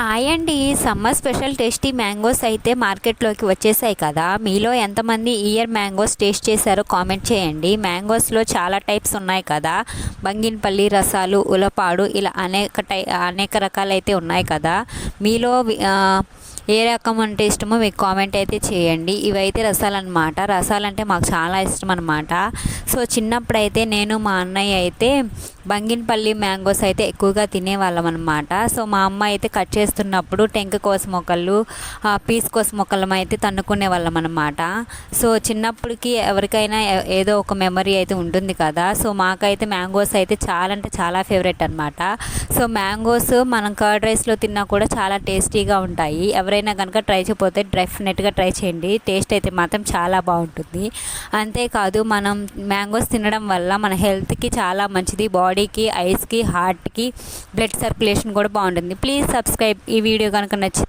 Hi అండి. Summer special tasty mangoes అయితే మార్కెట్లోకి వచ్చేసాయి కదా. మీలో ఎంతమంది ఇయర్ మ్యాంగోస్ టేస్ట్ చేశారో కామెంట్ చేయండి. మ్యాంగోస్లో చాలా టైప్స్ ఉన్నాయి కదా. బంగినపల్లి రసాలు ఉలపాడు ఇలా అనేక టై అనేక రకాలు అయితే ఉన్నాయి కదా. మీలో ఏ రకం అంటే ఇష్టమో మీకు కామెంట్ అయితే చేయండి. ఇవైతే రసాలు రసాలంటే మాకు చాలా ఇష్టం అనమాట సో చిన్నప్పుడైతే నేను మా అన్నయ్య అయితే బంగినపల్లి మ్యాంగోస్ అయితే ఎక్కువగా తినేవాళ్ళం అనమాట సో మా అమ్మ అయితే కట్ చేస్తున్నప్పుడు టెంక కోసం మొక్కలు పీస్ కోసం మొక్కలం అయితే తన్నుకునే వాళ్ళం అనమాట సో చిన్నప్పటికి ఎవరికైనా ఏదో ఒక మెమరీ అయితే ఉంటుంది కదా. సో మాకైతే మ్యాంగోస్ అయితే చాలా అంటే చాలా ఫేవరెట్ అనమాట సో మ్యాంగోస్ మనం కర్డ్ రైస్లో తిన్నా కూడా చాలా టేస్టీగా ఉంటాయి. ఎవరైనా కనుక ట్రై చేయకపోతే డెఫినెట్గా ట్రై చేయండి. టేస్ట్ అయితే మాత్రం చాలా బాగుంటుంది. అంతేకాదు మనం మ్యాంగోస్ తినడం వల్ల మన హెల్త్కి చాలా మంచిది బాడీకి ఐస్కి హార్ట్కి బ్లడ్ సర్క్యులేషన్ కూడా బాగుంటుంది. ప్లీజ్ సబ్స్క్రైబ్ ఈ వీడియో కనుక నచ్చితే